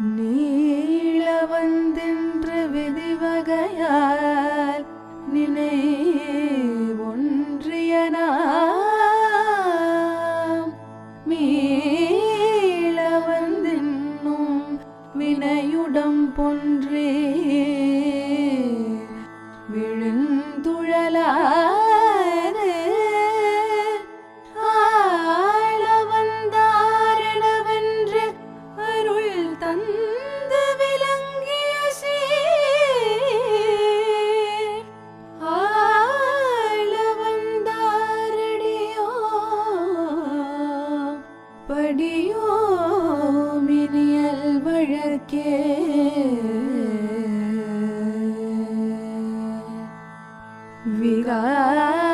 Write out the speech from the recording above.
நீள வந்தென்று விதிவகையால் நினை ஒன்றியனாம் மீள வந்தென்னும் வினையுடம் பொன்றே. விழுந்துழலா அடியோமினியல் வழக்கே விகார